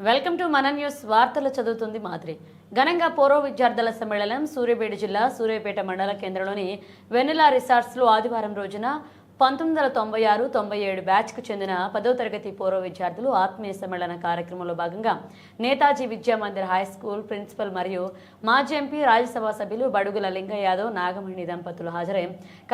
Welcome to మన news. వార్తలు చదువుతుంది మాత్రి ఘనంగా పూర్వ విద్యార్థుల సమ్మేళనం సూర్యాపేట జిల్లా సూర్యాపేట మండల కేంద్రంలోని వెన్నెల రిసార్ట్స్లో ఆదివారం రోజున పంతొమ్మిది వందల తొంభై ఆరు తొంభై ఏడు బ్యాచ్కు చెందిన పదో తరగతి పూర్వ విద్యార్థులు ఆత్మీయ సమ్మేళన కార్యక్రమంలో భాగంగా Netaji Vidya Mandir high school principal మరియు మాజీ ఎంపీ రాజ్యసభ సభ్యులు బడుగుల లింగ యాదవ్ నాగమణి దంపతులు హాజరై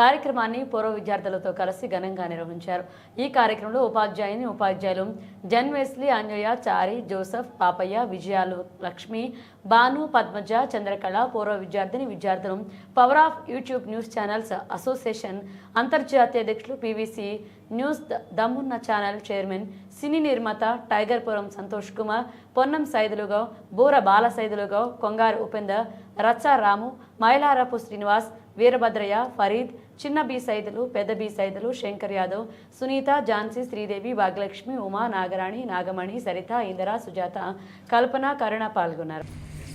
కార్యక్రమాన్ని పూర్వ విద్యార్థులతో కలిసి ఘనంగా నిర్వహించారు. ఈ కార్యక్రమంలో ఉపాధ్యాయుని ఉపాధ్యాయులు John Wesley Anjaiah Chari Joseph Papaiah Vijayalu Lakshmi Bhanu Padmaja Chandrakala పూర్వ విద్యార్థిని విద్యార్థులు. Power of YouTube news channels association అంతర్జాతీయ అధ్యక్షులు పీవీసీ న్యూస్ ద- దమ్మున్న ఛానల్ చైర్మన్ సినీ నిర్మాత టైగర్ పురం సంతోష్ కుమార్ పొన్నం సైదులుగా బూర బాల సైదులుగా కొంగారు ఉపేందర్ రచ్చా రాము మైలారపు శ్రీనివాస్ వీరభద్రయ్య ఫరీద్ చిన్న బి సైదులు పెద్ద బి సైదులు శంకర్ యాదవ్ సునీత ఝాన్సీ శ్రీదేవి భాగ్యలక్ష్మి ఉమా నాగరాణి నాగమణి సరిత ఇందిర సుజాత కల్పన కరుణ పాల్గొన్నారు.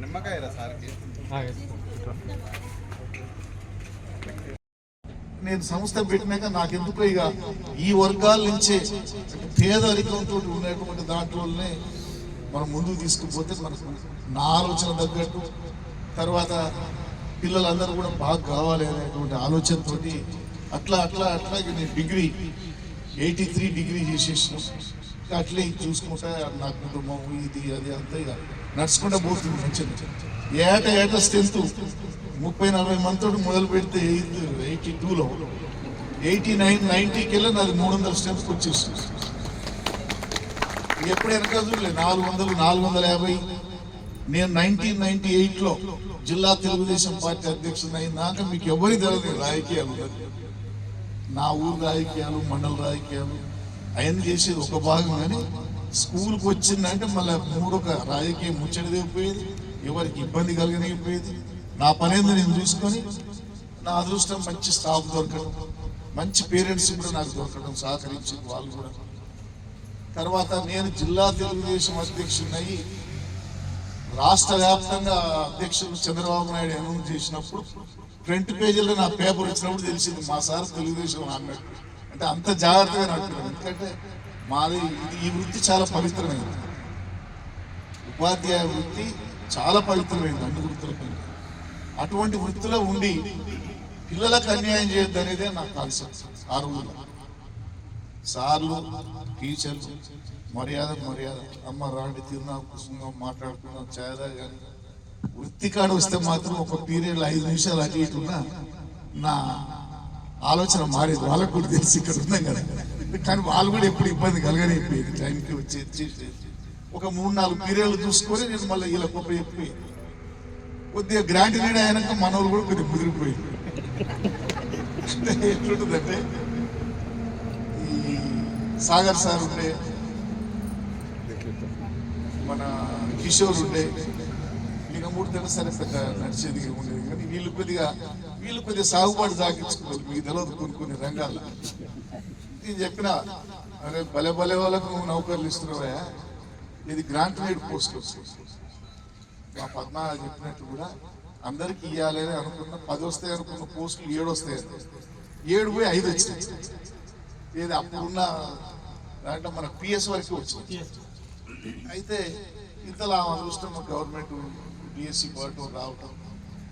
నిమ్మకాయ సార్కి. నేను సంస్థ పెట్టినాక నాకెందుకో ఇక? ఈ వర్గాల నుంచే పేదరికంతో ఉన్నటువంటి దాంట్లోనే మనం ముందుకు తీసుకుపోతే మనకు నా ఆలోచన తగ్గట్టు తర్వాత పిల్లలందరూ కూడా బాగా కావాలి అనేటువంటి ఆలోచనతోటి అట్లా అట్లా అట్లా ఇక నేను డిగ్రీ ఎయిటీ త్రీ డిగ్రీ చేసేసిన. అట్లే చూసుకుంటా నా కుటుంబం ఇది అది అంతా ఇక నడుచుకుంటా పోతుంది మంచిగా ఏట ఏట స్ట్రెంత్ ముప్పై నలభై మందితో మొదలు పెడితే ఎయిటీ టూలో. ఎయిటీ నైన్ నైన్టీకి వెళ్ళి నాది మూడు వందల స్టెప్స్కి వచ్చేస్తుంది ఎప్పుడు వెనక నాలుగు వందలు నాలుగు వందల యాభై. నేను నైన్టీన్ నైన్టీ ఎయిట్లో జిల్లా తెలుగుదేశం పార్టీ అధ్యక్షుడు అయినాక మీకు ఎవరి తెలియదు రాజకీయాలు నా ఊరు రాజకీయాలు మండల రాజకీయాలు ఆయన చేసేది ఒక భాగం కానీ స్కూల్కి వచ్చిందంటే మళ్ళీ మూడొక రాజకీయం ముచ్చడిదిపోయేది ఎవరికి ఇబ్బంది కలగనైపోయేది నా పనేందో నేను చూసుకొని నా అదృష్టం మంచి స్టాఫ్ దొరకడం మంచి పేరెంట్స్ కూడా నాకు దొరకడం సహకరించింది వాళ్ళు కూడా. తర్వాత నేను జిల్లా తెలుగుదేశం అధ్యక్షుడినయ్యి రాష్ట్ర వ్యాప్తంగా అధ్యక్షుడు చంద్రబాబు నాయుడు అనౌన్స్ చేసినప్పుడు ఫ్రంట్ పేజీలో నా పేపర్ వచ్చినప్పుడు తెలిసింది మా సార్ తెలుగుదేశం అన్నట్టు అంటే అంత జాగ్రత్తగా నడుపుతున్నాను ఎందుకంటే మాది ఈ వృత్తి చాలా పవిత్రమైంది. ఉపాధ్యాయ వృత్తి చాలా పవిత్రమైంది అన్ని వృత్తులపై అటువంటి వృత్తిలో ఉండి పిల్లలకు అన్యాయం చేయొద్దు అనేదే నాకు కాన్సెప్ట్ ఆ రోజుల్లో. సార్లు టీచర్లు మర్యాద మర్యాద. అమ్మ రాండి తిన్నా కూర్చుందాం మాట్లాడుకుందాం చేదా కానీ వృత్తి కాడ వస్తే మాత్రం ఒక పీరియడ్ ఐదు నిమిషాలు అటు ఇటు నా ఆలోచన మారేది. వాళ్ళకు కూడా తెలిసి ఇక్కడ ఉన్నాం కదా. కానీ వాళ్ళు కూడా ఎప్పుడు ఇబ్బంది కలగనిపోయేది టైంకి వచ్చేది చేసేది ఒక మూడు నాలుగు పీరియడ్లు చూసుకొని నేను మళ్ళీ ఇలా గొప్ప చెప్పి కొద్దిగా గ్రాంటినేడ్ అయినాక మనోళ్ళు కూడా కొద్దిగా ముదిరిపోయింది ఎట్లుంటుందంటే ఈ సాగర్ సార్ ఉండే మన కిషోర్ ఉండే ఇంకా మూడు తెలుసు సరే పెద్ద నడిచేది ఉండేది కానీ వీళ్ళు కొద్దిగా వీళ్ళు కొద్దిగా సాగుబాటు సాగించుకోవాలి మీకు తెలియదు కొన్ని కొన్ని రంగాల్లో నేను చెప్పిన అరే భలే భలే వాళ్ళకు నువ్వు నౌకర్లు ఇస్తున్నావా ఇది గ్రాంట్ రేడ్ పోస్ట్ మా పద్మ చెప్పినట్టు కూడా అందరికి ఇవ్వాలి అని అనుకున్న పది వస్తాయి అనుకున్న పోస్టులు ఏడు వస్తాయి. ఏడు పోయి ఐదు వచ్చినాయి. ఏది అప్పుడున్న దాంట్లో మన పిఎస్ వరకు వచ్చింది. అయితే ఇంతలా ఆ అదృష్టం గవర్నమెంట్ డిఎస్సి పడటం రావటం.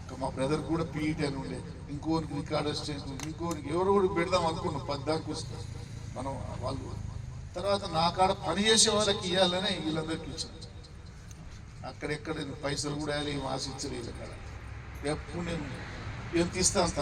ఇంకా మా బ్రదర్ కూడా పీఈటీ అని ఉండే. ఇంకోరికి రికార్డ్ అసిస్టెంట్ ఇంకోరికి ఎవరు కూడా పెడదాం అనుకున్నాం పద్దాకు వస్తాం మనం వాళ్ళు తర్వాత నా కాడ పని చేసే వాళ్ళకి ఇవ్వాలని వీళ్ళందరికీ ఇచ్చాను అక్కడెక్కడ పైసలు కూడా వేయాలి ఏం ఆశించలేదు అక్కడ ఎప్పుడు నేను ఏం తీస్తాను అంత